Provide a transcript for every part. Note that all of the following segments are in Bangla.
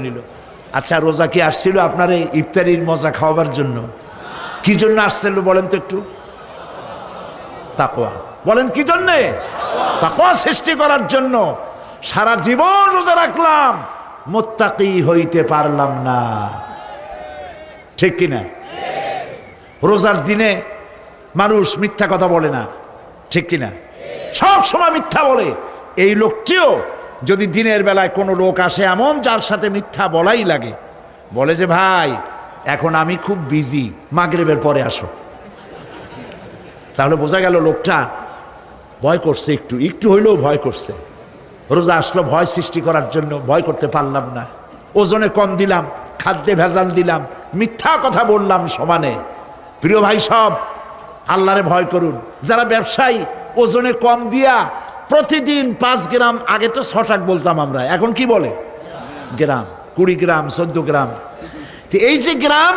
নিল। আচ্ছা রোজা কি আসছিল আপনার এই ইফতারির মজা খাওয়াবার জন্য? কি জন্য আসছিল বলেন তো একটু? তাকোয়া বলেন, কি জন্যে? তাকোয়া সৃষ্টি করার জন্য। সারা জীবন রোজা রাখলাম, মোত্তাকি হইতে পারলাম না। ঠিক কিনা? রোজার দিনে মানুষ মিথ্যা কথা বলে না। ঠিক কিনা? সব সময় মিথ্যা বলে। এই লোকটিও যদি দিনের বেলায় কোনো লোক আসে এমন যার সাথে মিথ্যা বলাই লাগে, বলে যে, ভাই, এখন আমি খুব বিজি, মাগরেবের পরে আসো। তাহলে বোঝা গেল লোকটা ভয় করছে একটু একটু হইলেও ভয় করছে। রোজা আসলো, ভয় সৃষ্টি করার জন্য ভয় করতে পারলাম না। ওজনে কম দিলাম, খাদ্যে ভেজাল দিলাম, মিথ্যা কথা বললাম সমানে। প্রিয় ভাই সব, আল্লাহরে ভয় করুন। যারা ব্যবসায়ী, ওজনে কম দিয়া প্রতিদিন পাঁচ গ্রাম, আগে তো ছটাক বলতাম আমরা, এখন কি বলে? গ্রাম, কুড়ি গ্রাম, চোদ্দ গ্রাম। তো এই যে গ্রাম,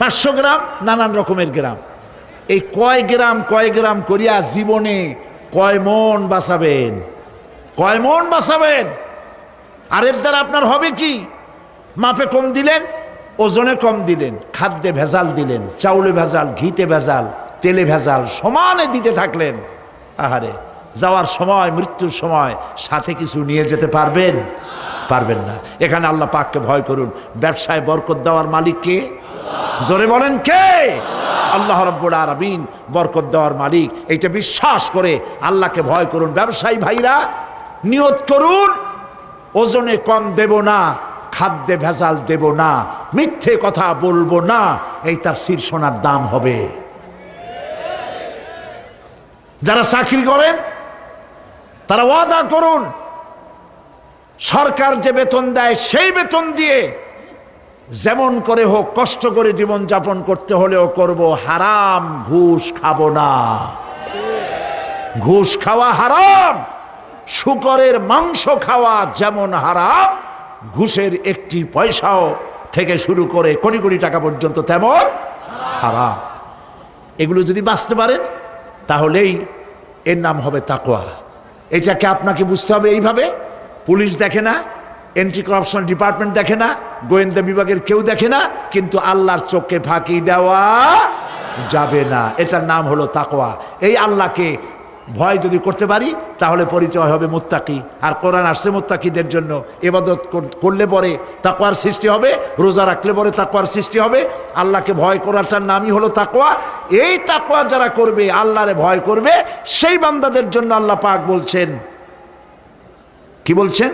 পাঁচশো গ্রাম, নানান রকমের গ্রাম। এই কয় গ্রাম কয় গ্রাম করিয়া জীবনে কয় মন বাঁচাবেন? কয় মন বাঁচাবেন? আর এর দ্বারা আপনার হবে কি? মাপে কম দিলেন, ওজনে কম দিলেন, খাদ্যে ভেজাল দিলেন, চাউলে ভেজাল, ঘিতে ভেজাল, তেলে ভেজাল, সমানে দিতে থাকলেন। আহারে। যাওয়ার সময়, মৃত্যুর সময় সাথে কিছু নিয়ে যেতে পারবেন? পারবেন না। এখানে আল্লাহ পাককে ভয় করুন। ব্যবসায় বরকত দেওয়ার মালিক কে? জোরে বলেন কে? আল্লাহ রব্বুল আরবিন বরকত দেওয়ার মালিক। এইটা বিশ্বাস করে আল্লাহকে ভয় করুন। ব্যবসায়ী ভাইরা, নিয়ত করুন। ওজনে কম দেব না, খাদ্যে ভেজাল দেব না, মিথ্যে কথা বলব না, এই তাফসির সোনার দাম হবে। যারা চাকরি করেন তারা ওয়াদা করুন, সরকার যে বেতন দেয় সেই বেতন দিয়ে যেমন করে হোক কষ্ট করে জীবন যাপন করতে হলেও করব, হারাম ঘুষ খাব না। ঘুষ খাওয়া হারাম, শুকরের মাংস খাওয়া যেমন হারাম, ঘুষের একটি পয়সাও থেকে শুরু করে কোটি কোটি টাকা পর্যন্ত তেমন হারাম। এগুলো যদি বাঁচতে পারেন, তাহলেই এর নাম হবে তাকোয়া এটাকে আপনাকে বুঝতে হবে এইভাবে। পুলিশ দেখে না এন্টি করাপশন ডিপার্টমেন্ট দেখে না, গোয়েন্দা বিভাগের কেউ দেখে না, কিন্তু আল্লাহর চোখকে ফাঁকি দেওয়া যাবে না। এটার নাম হলো তাকোয়া এই আল্লাহকে ভয় যদি করতে পারি, তাহলে পরিচয় হবে মোত্তাকি। আর কোরআন আসছে মোত্তাকিদের জন্য। এবাদত করলে পরে তাকোয়ার সৃষ্টি হবে, রোজা রাখলে পরে তাকোয়ার সৃষ্টি হবে। আল্লাহকে ভয় করাটার নামই হলো তাকোয়া এই তাকোয়া যারা করবে, আল্লাহরে ভয় করবে, সেই বান্দাদের জন্য আল্লাহ পাক বলছেন। কি বলছেন?